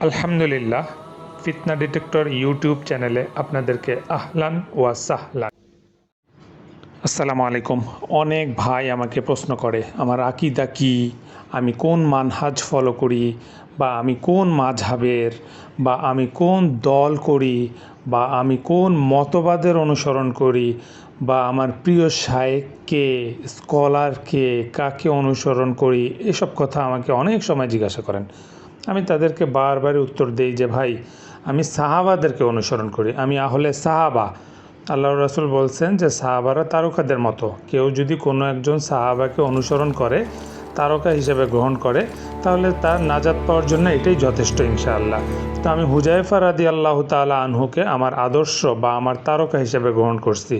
আলহামদুলিল্লাহ, ফিতনা detector YouTube চ্যানেলে আপনাদেরকে আহলান ওয়া সাহলান। আসসালামু আলাইকুম। অনেক ভাই আমাকে প্রশ্ন করে, আমার আকিদা কি? আমি কোন মানহাজ ফলো করি? বা আমি কোন মাঝহাবের? বা আমি কোন দল করি? বা আমি কোন মতবাদের অনুসরণ করি? বা আমার প্রিয় শায়েককে স্কলারকে কাকে অনুসরণ করি? এসব কথা আমাকে অনেক সময় জিজ্ঞাসা করেন। আমি তাদেরকে বারবার উত্তর দেই যে, ভাই, আমি সাহাবাদেরকে অনুসরণ করি। আমি আহলে সাহাবা। আল্লাহ রাসুল বলছেন যে, সাহাবারা তারকাদের মতো। কেউ যদি কোনো একজন সাহাবাকে অনুসরণ করে তারকা হিসেবে গ্রহণ করে, তাহলে তার নাজাত পাওয়ার জন্য এটাই যথেষ্ট ইনশাআল্লাহ। তো আমি হুজাইফা রাদি আল্লাহ তালা আনহুকে আমার আদর্শ বা আমার তারকা হিসেবে গ্রহণ করছি।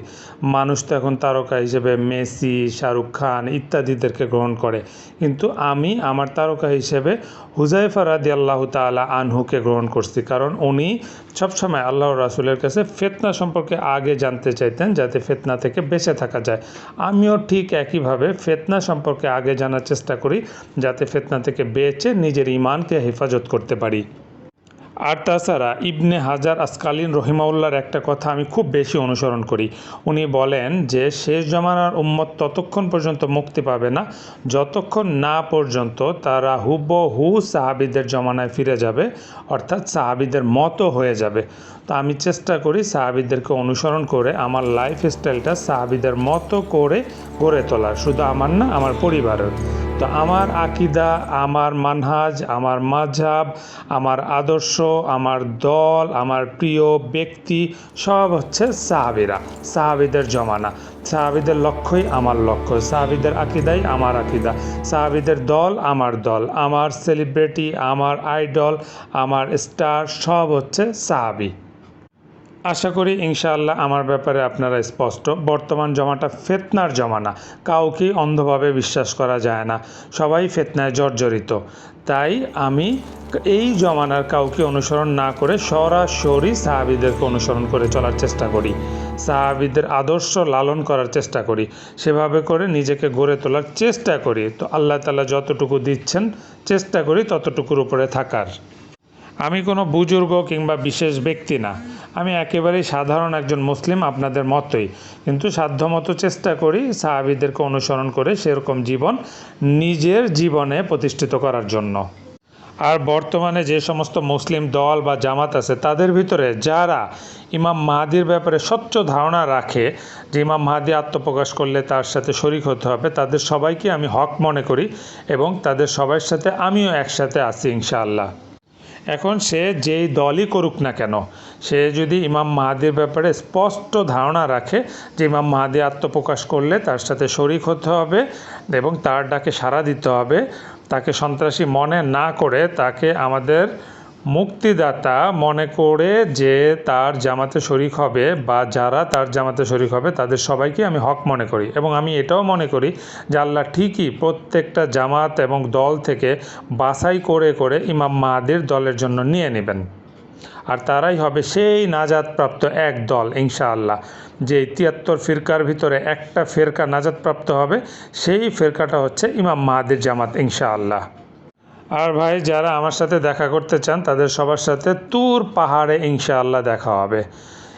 মানুষ তো এখন তারকা হিসেবে মেসি, শাহরুখ খান ইত্যাদিদেরকে গ্রহণ করে। কিন্তু আমি আমার তারকা হিসেবে হুজাইফা রাদি আল্লাহ তালা আনহুকে গ্রহণ করছি। কারণ উনি সবসময় আল্লাহ রাসুলের কাছে ফেতনা সম্পর্কে আগে জানতে চাইতেন, যাতে ফেতনা থেকে বেঁচে থাকা যায়। আমিও ঠিক একইভাবে ফেতনা সম্পর্কে আগে জানার চেষ্টা করি যাতে ফেতনা থেকে বেঁচে নিজের ইমানকে হেফাজত করতে পারি। আর তাছাড়া ইবনে হাজার আসকালীন রহিমাউল্লার একটা কথা আমি খুব বেশি অনুসরণ করি। উনি বলেন যে, শেষ জমানার উম্মত ততক্ষণ পর্যন্ত মুক্তি পাবে না, যতক্ষণ না পর্যন্ত তারা হুবহু সাহাবিদের জমানায় ফিরে যাবে, অর্থাৎ সাহাবিদের মতো হয়ে যাবে। তো আমি চেষ্টা করি সাহাবিদেরকে অনুসরণ করে আমার লাইফ স্টাইলটা সাহাবিদের মতো করে গড়ে তোলার। শুধু আমার না, আমার পরিবারের। তো আমার আকিদা, আমার মানহাজ, আমার মাঝহাব, আমার আদর্শ, আমার দল, আমার প্রিয় ব্যক্তি, সব হচ্ছে সাহাবিরা, সাহাবিদের জমানা। সাহাবিদের লক্ষ্যই আমার লক্ষ্য, সাহাবিদের আকিদাই আমার আকিদা। সাহাবিদের দল আমার দল, আমার সেলিব্রিটি আমার আইডল আমার স্টার সব হচ্ছে সাহাবি। আশা করি ইনশাআল্লাহ আমার ব্যাপারে আপনারা স্পষ্ট। বর্তমান জমাটা ফেতনার জমানা। কাউকেই অন্ধভাবে বিশ্বাস করা যায় না। সবাই ফেতনায় জর্জরিত। তাই আমি এই জমানার কাউকে অনুসরণ না করে সরাসরি সাহাবিদেরকে অনুসরণ করে চলার চেষ্টা করি। সাহাবিদের আদর্শ লালন করার চেষ্টা করি। সেভাবে করে নিজেকে গড়ে তোলার চেষ্টা করি। তো আল্লাহ তালা যতটুকু দিচ্ছেন, চেষ্টা করি ততটুকুর উপরে থাকার। আমি কোনো বুজুর্গ কিংবা বিশেষ ব্যক্তি না। আমি একেবারেই সাধারণ একজন মুসলিম আপনাদের মতোই। কিন্তু সাধ্যমতো চেষ্টা করি সাহাবিদেরকে অনুসরণ করে সেরকম জীবন নিজের জীবনে প্রতিষ্ঠিত করার জন্য। আর বর্তমানে যে সমস্ত মুসলিম দল বা জামাত আছে, তাদের ভিতরে যারা ইমাম মাহাদির ব্যাপারে স্বচ্ছ ধারণা রাখে যে ইমাম মাহাদি আত্মপ্রকাশ করলে তার সাথে শরিক হতে হবে, তাদের সবাইকে আমি হক মনে করি এবং তাদের সবার সাথে আমিও একসাথে আছি ইনশাআল্লাহ। এখন সে যেই দলই করুক না কেন, সে যদি ইমাম মাহাদির ব্যাপারে স্পষ্ট ধারণা রাখে যে ইমাম মাহাদি আত্মপ্রকাশ করলে তার সাথে শরিক হতে হবে এবং তার ডাকে সাড়া দিতে হবে, তাকে সন্ত্রাসী মনে না করে তাকে আমাদের মুক্তিদাতা মনে করে যে তার জামাতে শরিক হবে বা যারা তার জামাতে শরিক হবে, তাদের সবাইকে আমি হক মনে করি। এবং আমি এটাও মনে করি যে আল্লাহ ঠিকই প্রত্যেকটা জামাত এবং দল থেকে বাছাই করে করে ইমাম মাহাদির দলের জন্য নিয়ে নেবেন। আর তারাই হবে সেই নাজাদপ্রাপ্ত এক দল, ইনশাআল্লাহ। যে তিয়াত্তর ফিরকার ভিতরে একটা ফেরকা নাজাদপ্রাপ্ত হবে, সেই ফেরকাটা হচ্ছে ইমাম মাহাদির জামাত, ইনশাআল্লাহ। আর ভাই, যারা আমার সাথে দেখা করতে চান, তাদের সবার সাথে তুর পাহাড়ে ইনশাআল্লাহ দেখা হবে।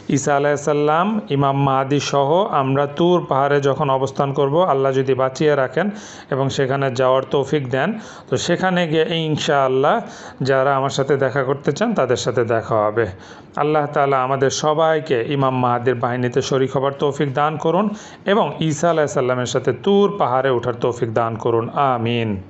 ঈসা আলাইসাল্লাম ইমাম মাহাদি সহ আমরা তুর পাহাড়ে যখন অবস্থান করব, আল্লাহ যদি বাঁচিয়ে রাখেন এবং সেখানে যাওয়ার তৌফিক দেন, তো সেখানে গিয়ে ইনশাআল্লাহ যারা আমার সাথে দেখা করতে চান, তাদের সাথে দেখা হবে। আল্লাহ তালা আমাদের সবাইকে ইমাম মাহাদির বাহিনীতে শরিক হবার তৌফিক দান করুন এবং ঈসা আলাইসাল্লামের সাথে তুর পাহাড়ে ওঠার তৌফিক দান করুন। আমিন।